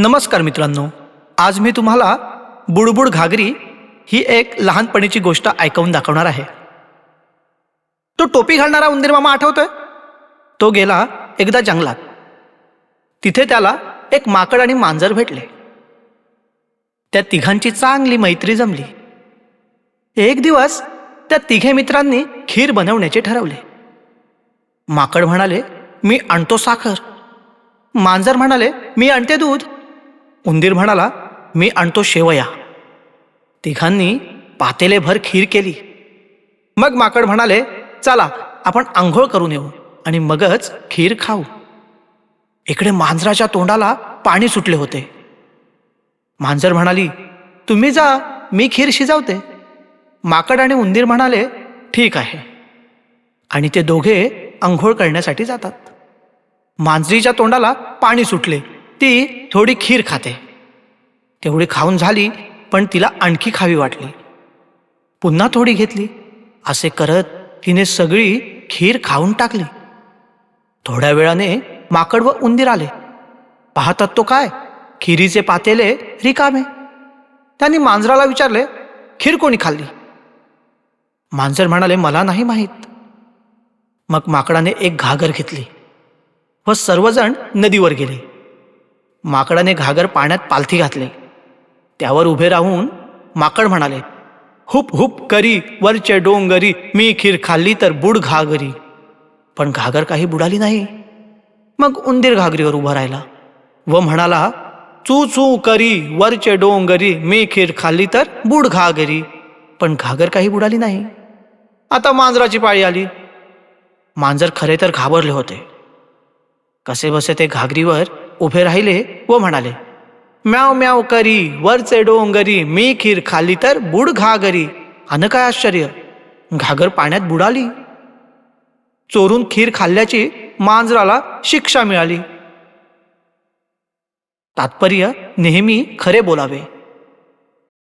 नमस्कार मित्रांनो आज मी तुम्हाला बुडबुड घागरी ही एक लहानपणीची गोष्ट ऐकवून दाखवणार आहे. तो टोपी घालणारा उंदीर मामा आठवतोय? तो गेला एकदा जंगलात. तिथे त्याला एक माकड आणि मांजर भेटले. त्या तिघांची चांगली मैत्री जमली. एक दिवस त्या तिघे मित्रांनी खीर बनवण्याचे ठरवले. माकड म्हणाले मी आणतो साखर. मांजर म्हणाले मी आणते दूध. उंदीर म्हणाला मी आणतो शेवया. तिघांनी पातेलेभर खीर केली. मग माकड म्हणाले चला आपण आंघोळ करून येऊ आणि मगच खीर खाऊ. इकडे मांजराच्या तोंडाला पाणी सुटले होते. मांजर म्हणाली तुम्ही जा मी खीर शिजवते. माकड आणि उंदीर म्हणाले ठीक आहे. आणि ते दोघे आंघोळ करण्यासाठी जातात. मांजरीच्या तोंडाला पाणी सुटले. ती थोडी खीर खाते. तेवढी खाऊन झाली पण तिला आणखी खावी वाटली. पुन्हा थोडी घेतली. असे करत तिने सगळी खीर खाऊन टाकली. थोड्या वेळाने माकड व उंदीर आले. पाहतात तो काय? खिरीचे पातेले रिकामे. त्यांनी मांजराला विचारले खीर कोणी खाल्ली? मांजर म्हणाले मला नाही माहीत. मग माकडाने एक घागर घेतली व सर्वजण नदीवर गेले. माकडाने घागर पाण्यात पालथी घातले. त्यावर उभे राहून माकड म्हणाले हुप हुप करी वरचे डोंगरी मी खीर खाल्ली तर बुड घागरी. पण घागर काही बुडाली नाही. मग उंदीर घागरीवर उभा राहिला व म्हणाला चू चू करी वरचे डोंगरी मी खीर खाल्ली तर बुड घागरी. पण घागर काही बुडाली नाही. आता मांजराची पाळी आली. मांजर खरे तर घाबरले होते. कसे बसे ते घागरीवर उभे राहिले व म्हणाले म्याव म्याव करी वरचे डोंगरी मी खीर खाल्ली तर बुड घागरी. अन काय आश्चर्य? घागर पाण्यात बुडाली? चोरून खीर खाल्ल्याची मांजराला शिक्षा मिळाली. तात्पर्य नेहमी खरे बोलावे.